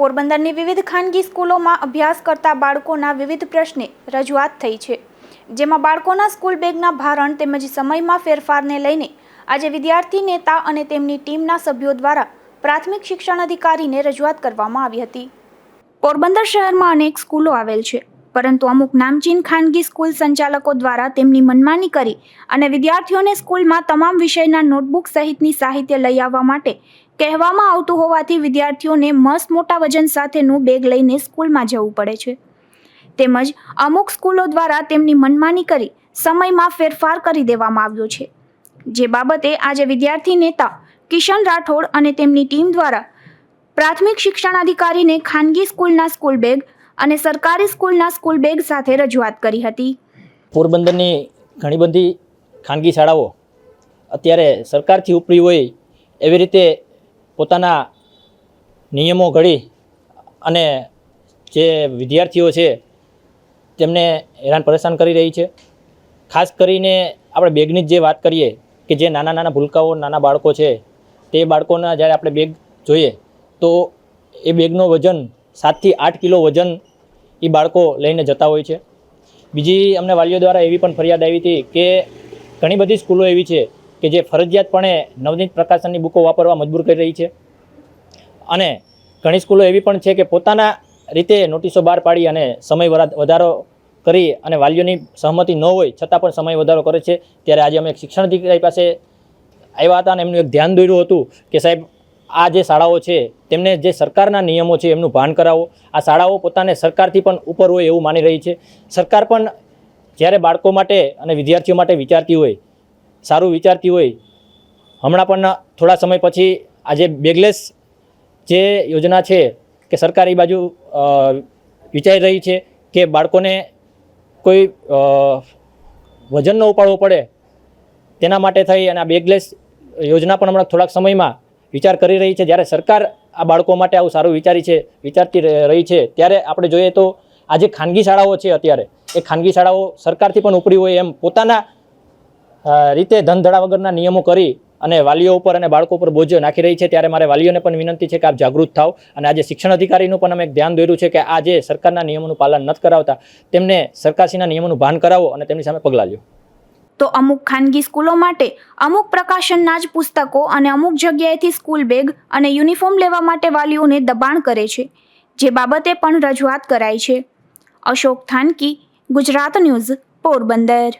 પોરબંદરની વિવિધ ખાનગી સ્કૂલોમાં અભ્યાસ કરતા બાળકોના વિવિધ પ્રશ્ને રજૂઆત થઈ છે. જેમાં બાળકોના સ્કૂલ બેગના ભારણ તેમજ સમયમાં ફેરફારને લઈને આજે વિદ્યાર્થી નેતા અને તેમની ટીમના સભ્યો દ્વારા પ્રાથમિક શિક્ષણ અધિકારીને રજૂઆત કરવામાં આવી હતી. પોરબંદર શહેરમાં અનેક સ્કૂલો આવેલ છે. પરંતુ અમુક નામચીન ખાનગી સ્કૂલ સંચાલકો દ્વારા તેમની મનમાની કરી અને વિદ્યાર્થીઓને સ્કૂલમાં તમામ વિષયના નોટબુક સહિતની સાહિત્ય લઈ આવવા માટે કહેવામાં આવતું હોવાથી વિદ્યાર્થીઓને મસ્ત મોટા વજન સાથેનું બેગ લઈને સ્કૂલમાં જવું પડે છે. તેમજ અમુક સ્કૂલો દ્વારા તેમની મનમાની કરી સમયમાં ફેરફાર કરી દેવામાં આવ્યો છે. જે બાબતે આજે વિદ્યાર્થી નેતા કિશન રાઠોડ અને તેમની ટીમ દ્વારા પ્રાથમિક શિક્ષણ અધિકારીને ખાનગી સ્કૂલના સ્કૂલ બેગ અને સરકારી સ્કૂલના સ્કૂલ બેગ સાથે રજૂઆત કરી હતી. પોરબંદરની ઘણી બધી ખાનગી શાળાઓ અત્યારે સરકારથી ઉપરી હોય એવી રીતે પોતાના નિયમો ઘડી અને જે વિદ્યાર્થીઓ છે તેમને હેરાન પરેશાન કરી રહી છે. ખાસ કરીને આપણે બેગની જ જે વાત કરીએ કે જે નાના નાના ભૂલકાઓ નાના બાળકો છે તે બાળકોના જ્યારે આપણે બેગ જોઈએ તો એ બેગનો વજન સાતથી આઠ કિલો વજન એ બાળકો લઈને જતા હોય છે. બીજી અમને વાલીઓ દ્વારા એવી પણ ફરિયાદ આવી હતી કે ઘણી બધી સ્કૂલો એવી છે કે જે ફરજિયાતપણે નવનીત પ્રકાશનની બુકો વાપરવા મજબૂર કરી રહી છે. અને ઘણી સ્કૂલો એવી પણ છે કે પોતાના રીતે નોટિસો બહાર પાડી અને સમય વધારો કરી અને વાલીઓની સહમતિ ન હોય છતાં પણ સમય વધારો કરે છે. ત્યારે આજે અમે શિક્ષણ અધિકારી પાસે આવ્યા હતા અને એમનું એક ધ્યાન દોર્યું હતું કે સાહેબ આ જે શાળાઓ છે, તેમને જે સરકારના નિયમો છે, એમનું ભાન કરાવો. આ શાળાઓ પોતાને સરકારથી પણ ઉપર હોય એવું માની રહી છે. સરકાર પણ જ્યારે બાળકો માટે અને વિદ્યાર્થીઓ માટે વિચારતી હોય, સારું વિચારતી હોય, હમણાં પણ થોડા સમય પછી આજે બેગલેસ જે યોજના છે કે સરકાર એ બાજુ વિચારી રહી છે કે બાળકોને કોઈ વજનનો ઉપાડવો પડે, તેના માટે થઈ અને આ બેગલેસ યોજના પણ હમણાં થોડાક સમયમાં વિચાર કરી રહી છે. જ્યારે સરકાર આ બાળકો માટે આવું સારું વિચારી છે, વિચારતી રહી છે, ત્યારે આપણે જોઈએ તો આ જે ખાનગી શાળાઓ છે અત્યારે, એ ખાનગી શાળાઓ સરકારથી પણ ઉપરી હોય એમ પોતાના રીતે ધંધડા વગરના નિયમો કરી અને વાલીઓ ઉપર અને બાળકો ઉપર બોજ નાખી રહી છે. ત્યારે મારે વાલીઓને પણ વિનંતી છે કે આપ જાગૃત થાવ અને આજે શિક્ષણ અધિકારીનું પણ અમે ધ્યાન દોર્યું છે કે આ જે સરકારના નિયમોનું પાલન નથી કરાવતા, તેમને સરકારશ્રીના નિયમોનું ભાન કરાવો અને તેમની સામે પગલાં લ્યો. તો અમુક ખાનગી સ્કૂલો માટે, અમુક પ્રકાશનના જ પુસ્તકો અને અમુક જગ્યાએથી સ્કૂલ બેગ અને યુનિફોર્મ લેવા માટે વાલીઓને દબાણ કરે છે, જે બાબતે પણ રજૂઆત કરાઈ છે. અશોક થાનકી, ગુજરાત ન્યૂઝ, પોરબંદર.